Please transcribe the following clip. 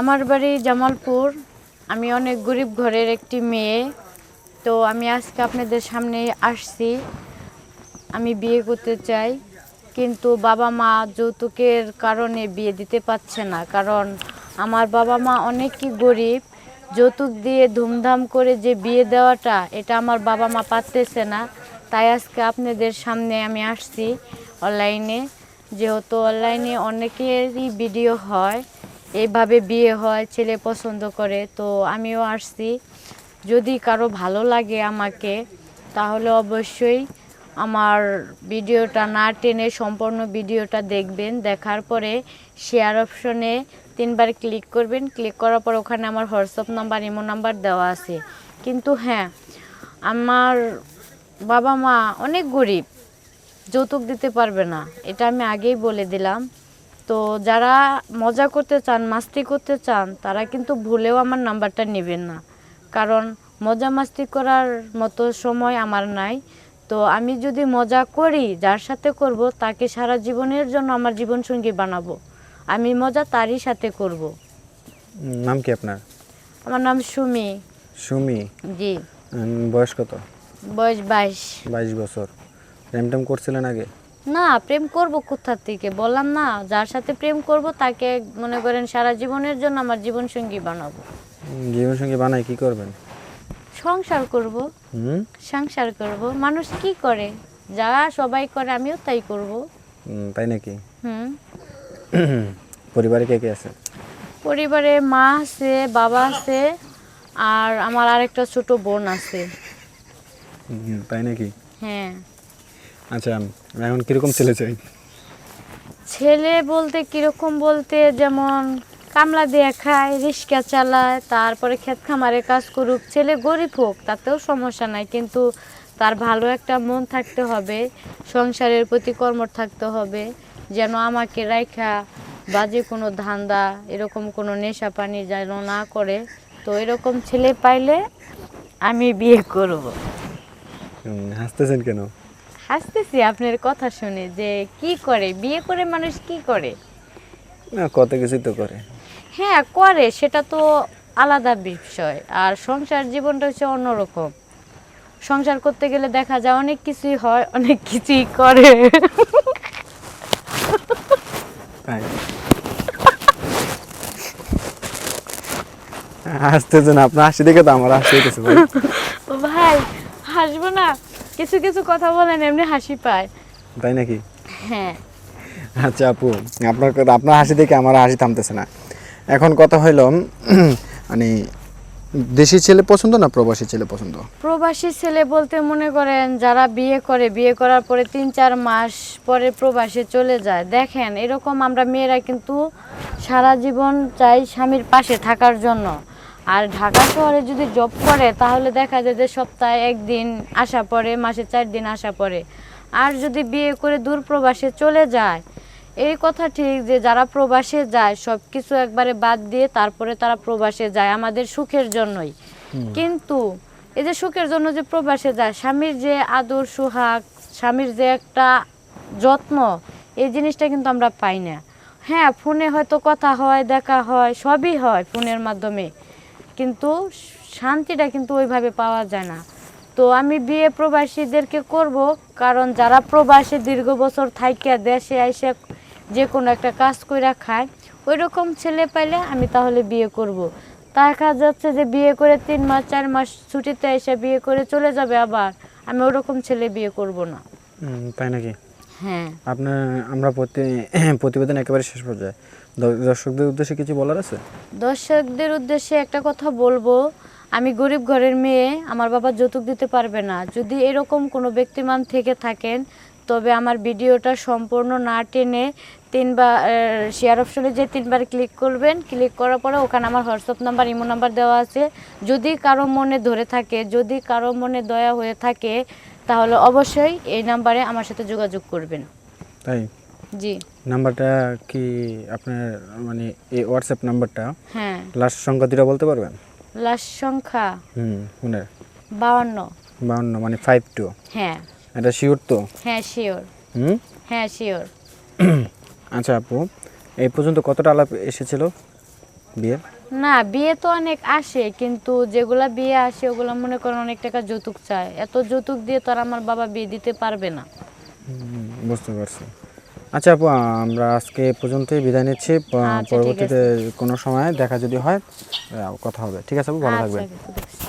আমার বাড়ি জামালপুর। আমি অনেক গরিব ঘরের একটি মেয়ে। তো আমি আজকে আপনাদের সামনে আসছি। আমি বিয়ে করতে চাই, কিন্তু বাবা মা যৌতুকের কারণে বিয়ে দিতে পারছে না। কারণ আমার বাবা মা অনেকই গরিব। যৌতুক দিয়ে ধুমধাম করে যে বিয়ে দেওয়াটা, এটা আমার বাবা মা পারতেছে না। তাই আজকে আপনাদের সামনে আমি আসছি অনলাইনে। যেহেতু অনলাইনে অনেকেরই ভিডিও হয় এইভাবে বিয়ে হয়, ছেলে পছন্দ করে, তো আমিও আসছি। যদি কারও ভালো লাগে আমাকে, তাহলে অবশ্যই আমার ভিডিওটা না টেনে সম্পূর্ণ ভিডিওটা দেখবেন। দেখার পরে শেয়ার অপশনে তিনবার ক্লিক করবেন। ক্লিক করার পর ওখানে আমার হোয়াটসঅ্যাপ নাম্বার ইমো নাম্বার দেওয়া আছে। কিন্তু হ্যাঁ আমার বাবা মা অনেক গরিব, যৌতুক দিতে পারবে না। এটা আমি আগেই বলে দিলাম। তো যারা মজা করতে চান মাস্তি করতে চান তারা কিন্তু ভুলেও আমার নাম্বারটা নেবেন না। কারণ মজা মাস্তি করার মতো সময় আমার নাই। তো আমি যদি মজা করি যার সাথে করব তাকে সারা জীবনের জন্য আমার জীবনসঙ্গী বানাবো। আমি মজা তারই সাথে করব। নাম কি আপনার? আমার নাম সুমি। সুমি? জি। বয়স কত? বয়স বাইশ। বাইশ বছর। প্রেম করছিলেন আগে? না প্রেম করব কোথা থেকে? বললাম না যার সাথে প্রেম করব তাকে মনে করেন সারা জীবনের জন্য আমার জীবন সঙ্গী বানাবো। উম, জীবনসঙ্গী বানাই কি করবেন? সংসার করব। হুম? সংসার করব। মানুষ কি করে? যা সবাই করে আমিও তাই করব। তাই নাকি? হুম। পরিবারে কে কে আছে? পরিবারে মা আছে বাবা আছে আর আমার আরেকটা ছোট বোন আছে। তাই নাকি? হ্যাঁ। আচ্ছা এখন কীরকম ছেলে চাই? ছেলে বলতে কীরকম বলতে যেমন কামলা দিয়ে খায় রিক্সা চালায় তারপরে ক্ষেত খামারে কাজ করুক ছেলে গরিব হোক তাতেও সমস্যা নাই কিন্তু তার ভালো একটা মন থাকতে হবে সংসারের প্রতি কর্ম থাকতে হবে যেন আমাকে রাইখা বাজে কোনো ধান্দা এরকম কোনো নেশা পানি যেন না করে। তো এরকম ছেলে পাইলে আমি বিয়ে করব। হাসতেছেন কেন? হাসতেছি আপনার কথা শুনে যে কি করে বিয়ে করে মানুষ কি করে? না কত কিছু তো করে। হ্যাঁ করে সেটা তো আলাদা বিষয়। আর সংসার জীবনটা হচ্ছে অন্যরকম। সংসার করতে গেলে দেখা যায় অনেক কিছুই হয় অনেক কিছুই করে। হাসতেছেন আপনার হাসি দেখে তো আমার হাসি ভাই হাসবো না। কিছু কিছু কথা বলেন এমনি হাসি পায়। তাই নাকি? হ্যাঁ। আচ্ছা আপু আপনার কথা আপনার হাসি দেখে আমার হাসি থামতেছে না। এখন কথা হইল মানে দেশি ছেলে পছন্দ না প্রবাসী ছেলে পছন্দ? প্রবাসী ছেলে বলতে মনে করেন যারা বিয়ে করে বিয়ে করার পরে তিন চার মাস পরে প্রবাসে চলে যায়। দেখেন এরকম আমরা মেয়েরা কিন্তু সারা জীবন চাই স্বামীর পাশে থাকার জন্য। আর ঢাকা শহরে যদি জব করে তাহলে দেখা যায় যে সপ্তাহে একদিন আসা পরে মাসে চার দিন আসা পরে আর যদি বিয়ে করে দূর প্রবাসে চলে যায় এই কথা ঠিক যে যারা প্রবাসে যায় সব কিছু একবারে বাদ দিয়ে তারপরে তারা প্রবাসে যায় আমাদের সুখের জন্যই। কিন্তু এই যে সুখের জন্য যে প্রবাসে যায় স্বামীর যে আদর সুহাগ স্বামীর যে একটা যত্ন এই জিনিসটা কিন্তু আমরা পাই না। হ্যাঁ ফোনে হয়তো কথা হয় দেখা হয় সবই হয় ফোনের মাধ্যমে। কিন্তু শান্তিটা কিন্তু ওইভাবে পাওয়া যায় না। তো আমি বিয়ে প্রবাসীদেরকে করব, কারণ যারা প্রবাসী দীর্ঘ বছর থাইকা দেশে এসে যে কোনো একটা কাজ কইরা খায় ওই রকম ছেলে পাইলে আমি তাহলে বিয়ে করব। দেখা যাচ্ছে যে বিয়ে করে তিন মাস, চার মাস ছুটিতে এসে বিয়ে করে চলে যাবে আবার, আমি ওরকম ছেলে বিয়ে করব না। তাই নাকি? হ্যাঁ। আপনার আমরা প্রতি প্রতিবেদন একেবারে শেষ পর্যায়ে। দর্শকদের উদ্দেশ্যে কিছু বলার আছে? দর্শকদের উদ্দেশ্যে একটা কথা বলব। আমি গরিব ঘরের মেয়ে আমার বাবা যৌতুক দিতে পারবে না। যদি এরকম কোনো ব্যক্তিমান থেকে থাকেন তবে আমার ভিডিওটা সম্পূর্ণ না টেনে তিনবার শেয়ার অপশনে যে তিনবার ক্লিক করবেন ক্লিক করার পরে ওখানে আমার হোয়াটসঅ্যাপ নাম্বার ইমো নাম্বার দেওয়া আছে। যদি কারও মনে ধরে থাকে যদি কারও মনে দয়া হয়ে থাকে তাহলে অবশ্যই এই নাম্বারে আমার সাথে যোগাযোগ করবেন। তাই? জি। নাম্বারটা কি আপনার মানে এই হোয়াটসঅ্যাপ নাম্বারটা? হ্যাঁ। লাস্ট সংখ্যা দুটা বলতে পারবেন? লাস্ট সংখ্যা হুম ফোনের বাউন্ন। বাউন্ন মানে ফাইভ টু হ্যাঁ। এটা শিওর তো? হ্যাঁ শিওর হুম? হ্যাঁ শিওর আচ্ছা আপু এই পর্যন্ত কতটা আলাপ এসেছিল? বিয়ে? না বিয়ে তো অনেক আসে কিন্তু যেগুলা বিয়ে আসে ওগুলো মনে করেন অনেক টাকা যৌতুক চায়। এত যৌতুক দিয়ে তো আর আমার বাবা বিয়ে দিতে পারবে না। বুঝতে পারছি। আচ্ছা আপু আমরা আজকে এ পর্যন্তই বিদায় নিচ্ছি। আচ্ছা, পরবর্তীতে কোনো সময় দেখা যদি হয় কথা হবে। ঠিক আছে আপু ভালো আচ্ছা থাকবেন। ঠিক আছে।